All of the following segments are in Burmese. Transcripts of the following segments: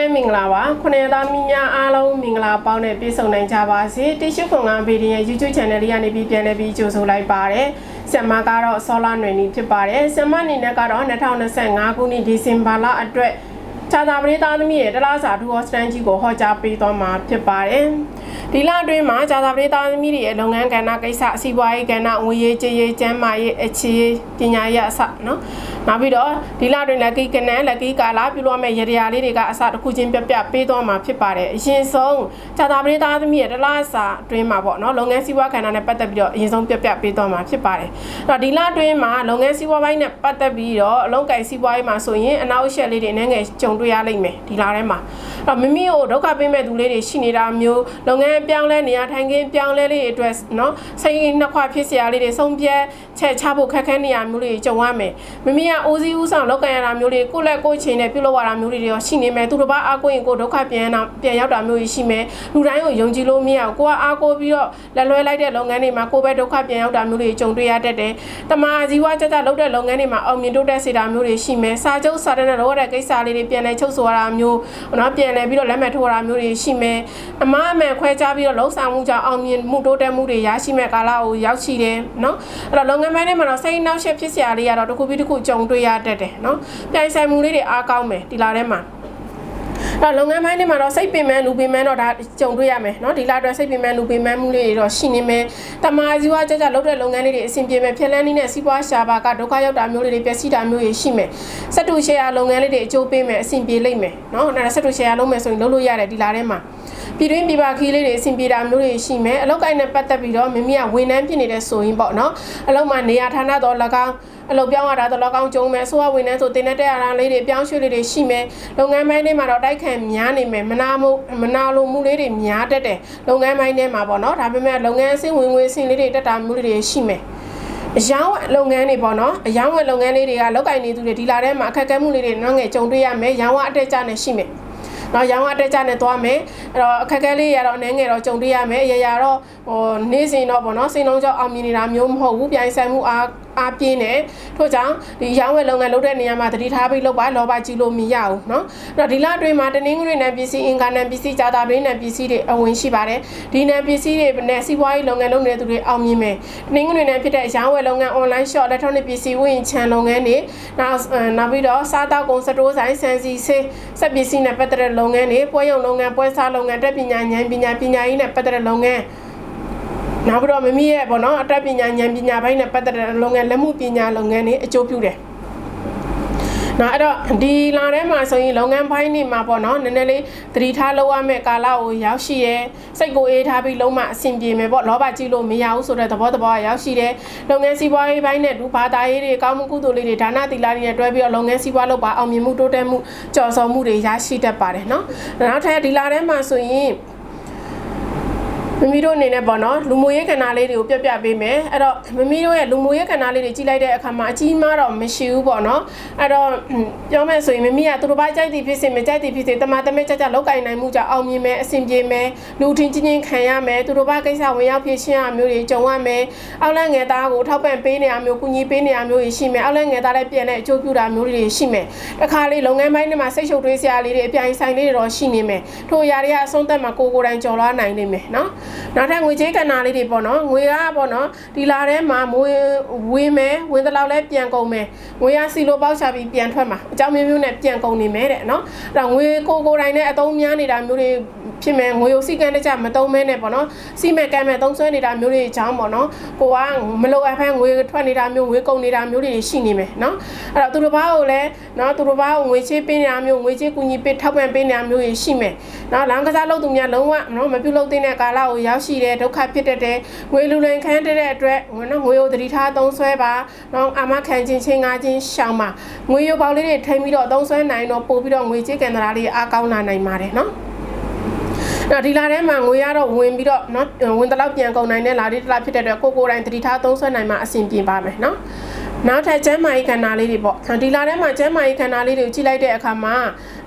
မဲမင်္ဂလာပါခုနှစ်သားမိများအားလုံးမင်္ဂလာပေါင်းနဲ့ပြည့်စုံနိုင်ကြပါစေတိရှိခွန်ကဗီဒီယို YouTube Channel လေးကနေပြီးပြန်လည်ပြီးကြိုဆိုလိုက်ပါတယ်ဆင်မကတော့ဆောလာနွေနီဖြစ်ပါတယ်ဆင်မအနေနဲ့ကတော့2025ခုနှစ်ဒီဇင်ဘာလအတွက်ခြာသာပရိသတ်သမီးရဲ့တလားစာဒူဟော့စတန်ကြီးကိုဟောကြားပေးသွားမှာဖြစ်ပါတယ် ဒီလအတွင်းမှာခြာသာပရိသတ်သမီးတွေရဲ့လုပ်ငန်းကဏ္ဍကိစ္စအစီအပွားရေးကဏ္ဍငွေရေးကြေးရေးကျန်းမာရေးအခြေရေးပညာရေးအစနော်နောက်ပြီးတော့ဒီလအတွင်းလက်ကီကနန်လက်ကီကာလာပြုလုပ်မဲ့ရရလေးတွေကအစတစ်ခုချင်းပြပြပေးသွားမှာဖြစ်ပါတယ်အရင်ဆုံးခြာသာပရိသတ်သမီးရဲ့တလားစာအတွင်းမှာပေါ့နော်လုပ်ငန်းစီးပွားကဏ္ဍနဲ့ပတ်သက်ပြီးတော့အရင်ဆုံးပြပြပေးသွားမှာဖြစ်ပါတယ်အဲ့တော့ဒီလအတွင်းမှာလုပ်ငန်းစီးပွားပိုင်းနဲ့ပတ်သက်ပြီးတော့အလုံးကိုင်စီးပွားရေးမှာဆိုရင်အနောက်အရှက်လေးတွေအနေငယ်ကြုံတွေ့ရလိမ့်မယ်ဒီလထဲမှာအဲ့တော့မိမိကိုဒုက္ခပေးမဲ့သူလေးတွေရှိနေတာမျိုးလုပ်ငန်းပြောင်းလဲနေရာထိုင်ခင်းပြောင်းလဲလေးတွေအတွက်နော်စိတ်နှစ်ခွဖြစ်စရာလေးတွေဆုံးဖြတ်ချက်ချဖို့ခက်ခဲနေရမျိုးတွေကြုံရမယ်မိမိကအိုးစီးဦးဆောင်လောက်ကန်ရတာမျိုးတွေကိုယ့်လက်ကိုယ်ချင်းနဲ့ပြုလုပ်ရတာမျိုးတွေရောရှိနေမယ်သူတစ်ပါးအားကိုရင်ကိုယ်ဒုက္ခပြန်အောင်ပြန်ရောက်တာမျိုးတွေရှိမယ်လူတိုင်းကိုယုံကြည်လို့မရဘူးကိုကအားကိုပြီးတော့လက်လွဲလိုက်တဲ့လုပ်ငန်းတွေမှာကိုယ်ပဲဒုက္ခပြန်ရောက်တာမျိုးတွေကြုံတွေ့ရတတ်တယ်တမာဇီဝကြကြလုပ်တဲ့လုပ်ငန်းတွေမှာအောင်မြင်တိုးတက်စေတာမျိုးတွေရှိမယ်စာချုပ်စာတမ်းနဲ့လုပ်ရတဲ့ကိစ္စလေးတွေပြန်လဲချုပ်ဆိုရတာမျိုးနော်ပြန်လဲပြီးတော့လက်မှတ်ထိုးရတာမျိုးတွေရှိမယ်အမားအမှန်ခွဲခြားပြီးတော့လှုပ်ဆောင်မှုကြောင့်အောင်မြင်မှုတိုးတက်မှုတွေရရှိမဲ့ကာလကိုရောက်ရှိတယ်နော်အဲ့တော့လုပ်ငန်းပိုင်းတွေမှာတော့စိတ်နှောက်ယှက်ဖြစ်စရာလေးကတော့တစ်ခုပြီးတစ်ခုကြုံတွေ့ရတတ်တယ်နော်ပြိုင်ဆိုင်မှုလေးတွေအားကောင်းမယ်ဒီလာထဲမှာအဲ့လုပ်ငန်းပိုင်းတွေမှာတော့စိတ်ပင်ပန်းလူပင်ပန်းတော့ဒါကြုံတွေ့ရမယ်เนาะဒီလာအတွက်စိတ်ပင်ပန်းလူပင်ပန်းမှုလေးတွေတော့ရှိနေမယ်တမာဇီဝကြကြလုပ်တဲ့လုပ်ငန်းလေးတွေအဆင်ပြေမယ်ဖြက်လန်းနည်းနဲ့စီးပွားရှာပါကဒုက္ခရောက်တာမျိုးလေးတွေပျက်စီးတာမျိုးတွေရှိမယ်စက်တူရှယ်ယာလုပ်ငန်းလေးတွေအကျိုးပေးမယ်အဆင်ပြေလိမ့်မယ်เนาะအဲ့ဒါစက်တူရှယ်ယာလုပ်မယ်ဆိုရင်လုပ်လို့ရတယ်ဒီလာထဲမှာ ပြည်တွင်းပြည်ပခီးလေးတွေအဆင်ပြေတာမျိုးတွေရှိမယ်အလောက်ကိုင်းနဲ့ပတ်သက်ပြီးတော့မိမိကဝန်ထမ်းဖြစ်နေတဲ့ဆိုရင်ပေါ့နော်အလောက်မှာနေရာဌာနတော်၎င်းအလုပ်ပြောင်းရတာတော့၎င်းကျုံမယ်ဆိုရဝန်ထမ်းဆိုတင်တဲ့အားလေးတွေပြောင်းရွှေ့လေးတွေရှိမယ်လုပ်ငန်းပိုင်းတွေမှာတော့တိုက်ခံများနေမယ်မနာမှုမနာလိုမှုလေးတွေများတတ်တယ်လုပ်ငန်းပိုင်းတွေမှာပေါ့နော်ဒါပေမဲ့လုပ်ငန်းအဆင့်ဝင်ငွေအဆင့်လေးတွေတက်တာမျိုးလေးတွေရှိမယ်အယောင်းလုပ်ငန်းတွေပေါ့နော်အယောင်းဝယ်လုပ်ငန်းလေးတွေကလောက်ကင်နေသူတွေဒီလာထဲမှာအခက်အခဲမှုလေးတွေနောက်ငယ်ကြုံတွေ့ရမယ်ရောင်းဝအတက်ကြနဲ့ရှိမယ် နော်ရောင်းအတက်ကြနဲ့သွားမယ်အဲ့တော့အခက်အခဲလေးရတော့အနေငယ်တော့ကြုံတွေ့ရမယ်ရရတော့ဟိုနေ့စဉ်တော့ပေါ့နော်စိန်လုံးကြောင့်အောင်မြင်နေတာမျိုးမဟုတ်ဘူးပြိုင်ဆိုင်မှုအား အားပြင်းတယ်ထို့ကြောင့်ဒီရောင်းဝယ်လုပ်ငန်းလုပ်တဲ့နေရာမှာတတိထားပြီးလုပ်ပါလောဘကြီးလို့မရဘူးเนาะအဲ့တော့ဒီလအတွင်းမှာတနင်္ဂနွေနယ်ပစ္စည်းအင်္ဂါနယ်ပစ္စည်းကြာတာပရင်းနယ်ပစ္စည်းတွေအဝင်ရှိပါတယ်ဒီနယ်ပစ္စည်းတွေနဲ့စီးပွားရေးလုပ်ငန်းလုပ်နေတဲ့သူတွေအောင်မြင်မယ်တနင်္ဂနွေနယ်ဖြစ်တဲ့ရောင်းဝယ်လုပ်ငန်း online shop electronic ပစ္စည်းဝင်ချန်လုပ်ငန်းတွေနောက်နောက်ပြီးတော့စားတောက်ကုန်စတိုးဆိုင်ဆန်စီဆေးစက်ပစ္စည်းနဲ့ပတ်သက်တဲ့လုပ်ငန်းတွေပွဲရုံလုပ်ငန်းပွဲစားလုပ်ငန်းတက်ပညာဉာဏ်ပညာပညာရေးနဲ့ပတ်သက်တဲ့လုပ်ငန်း နောက်ပြီးတော့မမီရဲ့ပေါ့နော်အတတ်ပညာဉာဏ်ပညာပိုင်းနဲ့ပတ်သက်တဲ့လုပ်ငန်းလက်မှုပညာလုပ်ငန်းတွေအကျိုးပြုတယ်နော်အဲ့တော့ဒီလာထဲမှာဆိုရင်လုပ်ငန်းပိုင်းနေမှာပေါ့နော်နည်းနည်းလေးသတိထားလုပ်ရမယ့်ကာလကိုရောက်ရှိရဲစိတ်ကိုအေးထားပြီးလုံးမအဆင်ပြေမယ်ပေါ့လောဘကြီးလို့မရဘူးဆိုတဲ့သဘောတဘောကရောက်ရှိတယ်လုပ်ငန်းစီးပွားရေးပိုင်းနဲ့ဒူဘာသာရေးတွေကောင်းမှုကုသိုလ်လေးတွေဒါနသီလတွေနဲ့တွဲပြီးတော့လုပ်ငန်းစီးပွားလုပ်ပါအောင်မြင်မှုတိုးတက်မှုကြော်စော်မှုတွေရရှိတတ်ပါတယ်နော်နောက်ထပ်ဒီလာထဲမှာဆိုရင် မမီတို့အနေနဲ့ပေါ့နော်လူမျိုးရေးကဏ္ဍလေးတွေကိုပြပြပေးမယ်အဲ့တော့မမီတို့ရဲ့လူမျိုးရေးကဏ္ဍလေးတွေကြီးလိုက်တဲ့အခါမှာအကြီးမားတော့မရှိဘူးပေါ့နော်အဲ့တော့ပြောမယ်ဆိုရင်မမီကသူတို့ဘာကြိုက်သည်ဖြစ်စေမကြိုက်သည်ဖြစ်စေတမတမဲကြကြလောက်ကင်နိုင်မှုကြောင့်အောင်မြင်မယ်အဆင်ပြေမယ်လူထင်းချင်းချင်းခံရမယ်သူတို့ဘာကိစ္စဝင်ရောက်ဖြစ်ရှင်းရမျိုးတွေကြုံရမယ်အောက်လက်ငယ်သားကိုထောက်ပံ့ပေးနေရမျိုးကူညီပေးနေရမျိုးတွေရှိမယ်အောက်လက်ငယ်သားလည်းပြန်တဲ့အကျိုးပြုတာမျိုးတွေရှိမယ်တခါလေးလုပ်ငန်းပိုင်းတွေမှာစိတ်ရှုပ်ထွေးစရာလေးတွေအပြိုင်ဆိုင်လေးတွေတော့ရှိနေမယ်ထို့ຢာတွေကအဆုံးသက်မှာကိုကိုယ်တိုင်ကြော်လွားနိုင်နေမယ်နော်နောက်ထပ်ငွေကြေးကဏ္ဍလေးတွေပေါ့နော်ငွေကပေါ့နော်ဒီလာထဲမှာမွေဝင်မယ်ဝင်တဲ့လောက်လဲပြန်ကုန်မယ်ငွေရစီလိုပေါက်ချပြီးပြန်ထွက်မှာအကြောင်းမျိုးမျိုးနဲ့ပြန်ကုန်နေမယ်တဲ့နော်အဲ့တော့ငွေကိုကိုယ်တိုင်နဲ့အသုံးများနေတာမျိုးတွေဖြစ်မယ်ငွေကိုစီကံတကြမတုံးမဲနဲ့ပေါ့နော်စီမဲ့ကမ်းမဲ့သုံးဆွဲနေတာမျိုးတွေအကြောင်းပေါ့နော်ကိုကမလိုအပ်ဖန်ငွေထွက်နေတာမျိုးငွေကုန်နေတာမျိုးတွေရှိနေမယ်နော်အဲ့တော့သူတို့ဘာကိုလည်းနော်သူတို့ဘာကိုငွေချေးပေးနေတာမျိုးငွေချေးကူညီပေးထောက်ပံ့ပေးနေတာမျိုးတွေရှိမယ်နော်လမ်းကစားလုပ်သူများလုံးဝနော်မပြုလုပ်တဲ့ကာလကိုရောက်ရှိတဲ့ဒုက္ခဖြစ်တတ်တဲ့ငွေလူလွန်ခန်းတဲ့အတွက်နော်ငွေကိုတတိထားသုံးဆွဲပါနော်အာမခံခြင်းချင်းငါချင်းရှောင်ပါငွေရုပ်ပေါက်လေးတွေထိမ့်ပြီးတော့သုံးဆွဲနိုင်တော့ပို့ပြီးတော့ငွေချေးကန်တရာလေးအားကောင်းလာနိုင်ပါတယ်နော်အဲ့ဒီလာထဲမှာငွေရတော့ဝင်ပြီးတော့เนาะဝင်တလောက်ပြန်ကုန်နိုင်တဲ့လာလေးတစ်လားဖြစ်တဲ့အတွက်ကိုကိုတိုင်းတတိထားသုံးဆွဲနိုင်မှာအဆင်ပြေပါမယ်เนาะ နောက်ထပ်ကျမ်းမာရေးခန္ဓာလေးတွေပေါ့ဒီလာထဲမှာကျမ်းမာရေးခန္ဓာလေးတွေကိုကြည့်လိုက်တဲ့အခါမှာ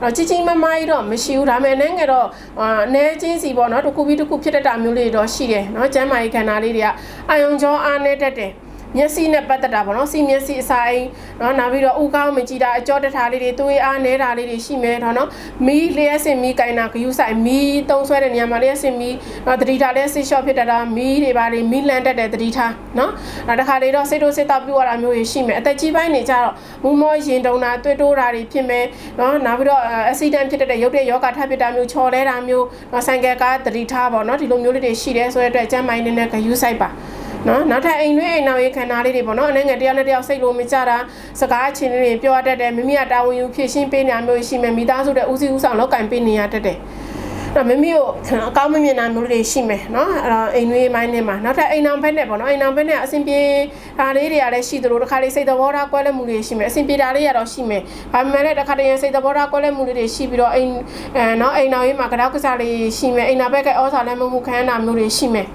တော့ကြီးကြီးမားမားကြီးတော့မရှိဘူးဒါပေမဲ့နှဲငယ်တော့အနေချင်းစီပေါ့နော်တစ်ခုပြီးတစ်ခုဖြစ်တတ်တာမျိုးလေးတွေတော့ရှိတယ်နော်ကျမ်းမာရေးခန္ဓာလေးတွေကအာယုံကြောအားနဲ့တတ်တယ် မျက်စိနဲ့ပတ်သက်တာပေါ့နော်စီမျက်စိအဆိုင်နော်နောက်ပြီးတော့ဥကောင်းမကြည့်တာအကြောတထားလေးတွေသွေးအားနေတာလေးတွေရှိမယ်တော့နော်မီးလျှက်စင်မီးကင်တာဂယူးဆိုင်မီးတုံးဆွဲတဲ့နေရာမှာလျှက်စင်မီးနော်တတိထားလျှက်စစ်ရှော့ဖြစ်တတ်တာမီးတွေပါတွေမီးလန်တက်တဲ့တတိထားနော်နောက်တစ်ခါလေးတော့စိတ်တို့စိတ်တော့ပြရတာမျိုးတွေရှိမယ်အသက်ကြီးပိုင်းနေကြတော့မူမောရင်တုံတာတွေ့တိုးတာတွေဖြစ်မယ်နော်နောက်ပြီးတော့အက်ဆီဒန့်ဖြစ်တဲ့ရုပ်တဲ့ယောဂထပ်ဖြစ်တာမျိုးချော်လဲတာမျိုးနော်ဆိုင်ကယ်ကားတတိထားပေါ့နော်ဒီလိုမျိုးလေးတွေရှိတယ်ဆိုတဲ့အတွက်ကျမ်းမိုင်းနေနဲ့ဂယူးဆိုင်ပါ နော်နောက်ထပ်အိမ်တွင်းအိမ်နောက်ရေးခန္ဓာလေးတွေပေါ့နော်အနေငယ်တရားနဲ့တရားစိတ်လိုမကြတာစကားအချင်းတွေပြောတတ်တယ်မိမိကတာဝန်ယူဖြည့်ရှင်းပေးနေတာမျိုးရှိမယ်မိသားစုတဲ့ဦးစီးဦးဆောင်လောက်ကင်ပေးနေရတတ်တယ်တော့မမေကိုအကောင်းမမြင်တာမျိုးတွေရှိမယ်နော်အဲ့တော့အိမ်သွေးမိုင်းနဲ့မှာနောက်ထပ်အိမ်အောင်ဘက်နဲ့ပေါ့နော်အိမ်အောင်ဘက်နဲ့အဆင်ပြေတာလေးတွေကလည်းရှိသလိုတစ်ခါလေးစိတ်သဘောထားကွဲလဲမှုတွေရှိမယ်အဆင်ပြေတာလေးရတော့ရှိမယ်ဘာမှမလဲတစ်ခါတည်းစိတ်သဘောထားကွဲလဲမှုတွေရှိပြီးတော့အိမ်အဲနော်အိမ်အောင်ရေးမှာကတောက်ကစားလေးရှိမယ်အိမ်အောင်ဘက်ကဩစာလည်းမမှုခံတာမျိုးတွေရှိမယ်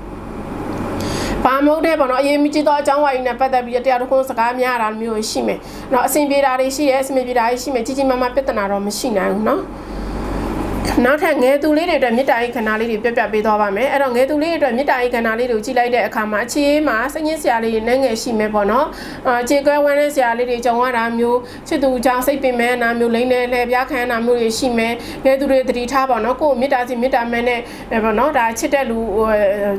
ဘာမဟုတ်တဲ့ပေါ့နော်အရေးမကြီးတော့အကြောင်းဝါကြီးနဲ့ပတ်သက်ပြီးတော့တရားတစ်ခုစကားများတာမျိုးရှိမယ်။နော်အဆင်ပြေတာတွေရှိတယ်အဆင်မပြေတာတွေရှိမယ်ကြီးကြီးမားမားပြဿနာတော့မရှိနိုင်ဘူးနော်။ နောက်ထပ်ငယ်သူလေးတွေအတွက်မြစ်တာရေးခန္ဓာလေးတွေပြပြပေးသွားပါမယ်အဲ့တော့ငယ်သူလေးတွေအတွက်မြစ်တာရေးခန္ဓာလေးတွေကိုကြည့်လိုက်တဲ့အခါမှာအခြေအေးမှာစိတ်ညစ်စရာလေးတွေနဲ့ငယ်ရှိမယ်ပေါ့နော်အာခြေကွဲဝမ်းတဲ့စရာလေးတွေကြုံရတာမျိုးချစ်သူကြောင့်စိတ်ပင်မဲ့နာမျိုးလိမ့်နေလဲပြားခံနာမျိုးတွေရှိမယ်ငယ်သူတွေတတိထားပေါ့နော်ကိုယ်မြစ်တာစီမြစ်တာမဲနဲ့ပေါ့နော်ဒါချစ်တဲ့လူ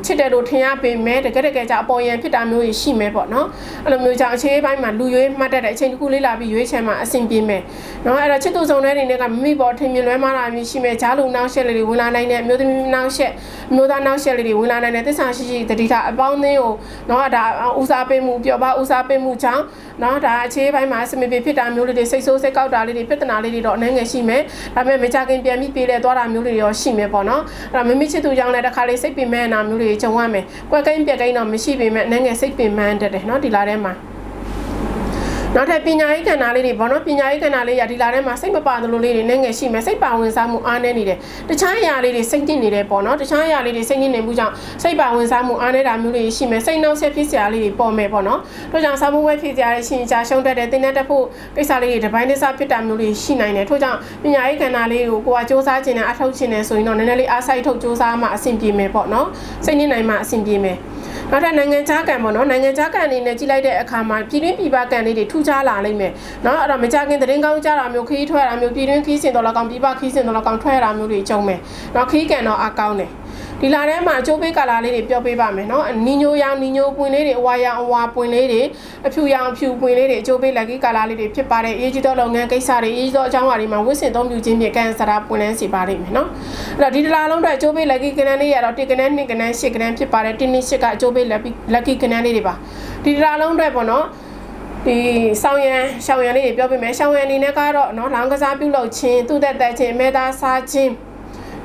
ချစ်တဲ့လူထင်ရပေမဲ့တကယ်တကယ်ကြအပေါ်ယံဖြစ်တာမျိုးတွေရှိမယ်ပေါ့နော်အဲ့လိုမျိုးကြောင့်အခြေအေးပိုင်းမှာလူရွေးမှတ်တတ်တဲ့အချိန်တစ်ခုလေးလာပြီးရွေးချယ်မှာအဆင်ပြေမယ်နော်အဲ့တော့ချစ်သူဆောင်တဲ့နေနဲ့ကမိမိပေါ်ထင်မြင်လွဲမှားတာမျိုးရှိမယ်ဂျားလူနောက်ရှက်လေးတွေဝင်လာနိုင်တဲ့အမျိုးသမီးနောက်ရှက်အမျိုးသားနောက်ရှက်လေးတွေဝင်လာနိုင်တဲ့သစ္စာရှိရှိတတိထားအပေါင်းအသင်းကိုနော်ဒါဦးစားပေးမှုပျော်ပါဦးစားပေးမှုကြောင့်နော်ဒါအခြေပိုင်းမှာစမပြေဖြစ်တာမျိုးလေးတွေစိတ်ဆိုးစိတ်ကောက်တာလေးတွေပြဿနာလေးတွေတော့အနှဲငယ်ရှိမယ်ဒါပေမဲ့မကြခင်ပြန်ပြီးပြေးလဲသွားတာမျိုးတွေရောရှိမယ်ပေါ့နော်အဲ့တော့မမိချစ်သူကြောင့်လည်းတစ်ခါလေးစိတ်ပင်မဲ့နာမျိုးတွေကြုံရမယ်ကွက်ကိန်းပြက်ကိန်းတော့မရှိပေမဲ့အနှဲငယ်စိတ်ပင်မန်းတတ်တယ်နော်ဒီလာထဲမှာ နောက်ထပ်ပညာရေးကဏ္ဍလေးတွေပေါ့နော်ပညာရေးကဏ္ဍလေးရဒီလာထဲမှာစိတ်မပါသလိုလေးတွေနဲ့ငယ်ရှိမယ်စိတ်ပါဝင်စားမှုအားနည်းနေတယ်တခြားအရာလေးတွေစိတ်ညစ်နေတယ်ပေါ့နော်တခြားအရာလေးတွေစိတ်ညစ်နေမှုကြောင့်စိတ်ပါဝင်စားမှုအားနည်းတာမျိုးတွေရှိမယ်စိတ်နှောက်ယှက်ဖြစ်စရာလေးတွေပေါ်မယ်ပေါ့နော်တို့ကြောင့်စာမှုဝဲဖြစ်စရာလေးရှင်ကြာရှုံးတတ်တယ်တင်းတက်ဖို့ကိစ္စလေးတွေဒီပိုင်းတစားဖြစ်တာမျိုးတွေရှိနိုင်တယ်ထို့ကြောင့်ပညာရေးကဏ္ဍလေးကိုကိုကစူးစမ်းခြင်းနဲ့အထောက်ခြင်းနဲ့ဆိုရင်တော့နည်းနည်းလေးအားစိုက်ထုတ်စူးစမ်းမှအဆင်ပြေမယ်ပေါ့နော်စိတ်ညစ်နိုင်မှအဆင်ပြေမယ် နောက်ထပ်နိုင်ငံခြားကံပေါ့နော်နိုင်ငံခြားကံအနေနဲ့ကြည့်လိုက်တဲ့အခါမှာပြည်တွင်းပြည်ပကံလေးတွေထူးခြားလာလိမ့်မယ်နော်အဲ့တော့မကြခင်သတင်းကောင်းကြတာမျိုးခီးထွက်တာမျိုးပြည်တွင်းခီးစင်တော်လကောင်ပြည်ပခီးစင်တော်လကောင်ထွက်ရတာမျိုးတွေကြုံမယ်နော်ခီးကံတော့အကောင်းတယ် ဒီလာထဲမှာအကျိုးပေးကာလာလေးတွေပြောပေးပါမယ်เนาะနီညိုရောင်နီညိုပွင့်လေးတွေအဝါရောင်အဝါပွင့်လေးတွေအဖြူရောင်အဖြူပွင့်လေးတွေအကျိုးပေးလက်ကီကာလာလေးတွေဖြစ်ပါတယ်အေးကြီးသောလုပ်ငန်းကိစ္စတွေအေးကြီးသောအကြောင်းအရာတွေမှာဝစ်စင်သုံးပြခြင်းဖြင့်ကန်ဆာရာပွင့်လန်းစီပါလိမ့်မယ်เนาะအဲ့တော့ဒီတလာလုံးအတွက်အကျိုးပေးလက်ကီကနန်းလေးရတော့1ကနန်း2ကနန်း10ကနန်းဖြစ်ပါတယ်1နှစ်10ကအကျိုးပေးလက်ကီကနန်းလေးတွေပါဒီတလာလုံးအတွက်ပေါ့နော်ဒီဆောင်းရံရှောင်းရံလေးတွေပြောပြမယ်ရှောင်းရံအနေနဲ့ကတော့เนาะလောင်းကစားပြုလုပ်ခြင်းသူ့သက်သက်ခြင်းအမဲသားစားခြင်း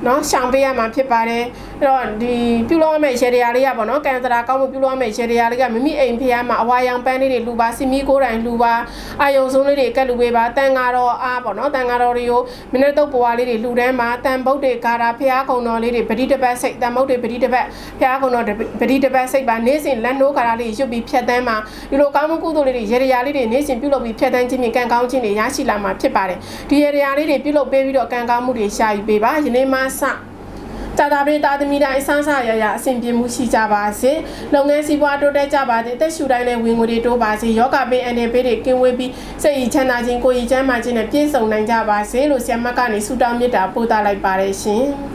เนาะရှောင်ပေးရမှာဖြစ်ပါတယ် အဲ့တော့ဒီပြုလုပ်ရမယ့်ရေတရားလေးကပေါ့နော်ကန်စရာကောင်းမှုပြုလုပ်ရမယ့်ရေတရားလေးကမိမိအိမ်ဖျားမှာအဝါရောင်ပန်းလေးတွေလူပါစီမီကိုယ်တိုင်လူပါအာယုံဆုံးလေးတွေကတ်လူပေးပါတန်ဃာတော်အားပေါ့နော်တန်ဃာတော်တွေကိုမိနစ်တော့ပွားလေးတွေလူတန်းမှာတန်ဗုဒ္ဓေကာရာဖျားကုံတော်လေးတွေပတိတပတ်စိတ်တန်ဗုဒ္ဓေပတိတပတ်ဖျားကုံတော်ပတိတပတ်စိတ်ပါနေ့စဉ်လက်နိုးကာရာလေးရွတ်ပြီးဖြတ်တန်းမှာဒီလိုကောင်းမှုကုသိုလ်လေးတွေရေတရားလေးတွေနေ့စဉ်ပြုလုပ်ပြီးဖြတ်တန်းခြင်းဖြင့်ကံကောင်းခြင်းတွေရရှိလာမှာဖြစ်ပါတယ်ဒီရေတရားလေးတွေပြုလုပ်ပေးပြီးတော့ကံကောင်းမှုတွေရှာယူပေးပါယနေ့မှစ တာတာပရိတာသမီတိုင်းအဆန်းဆရရအဆင်ပြေမှုရှိကြပါစေလုပ်ငန်းစီးပွားတိုးတက်ကြပါစေအသက်ရှူတိုင်းနဲ့ဝင်ငွေတွေတိုးပါစေယောဂပေးအနေပေးတွေကင်းဝေးပြီးစိတ်ဤချမ်းသာခြင်းကိုယ်ဤချမ်းသာခြင်းနဲ့ပြည့်စုံနိုင်ကြပါစေလို့ဆရာမကနေဆုတောင်းမေတ္တာပို့သလိုက်ပါတယ်ရှင်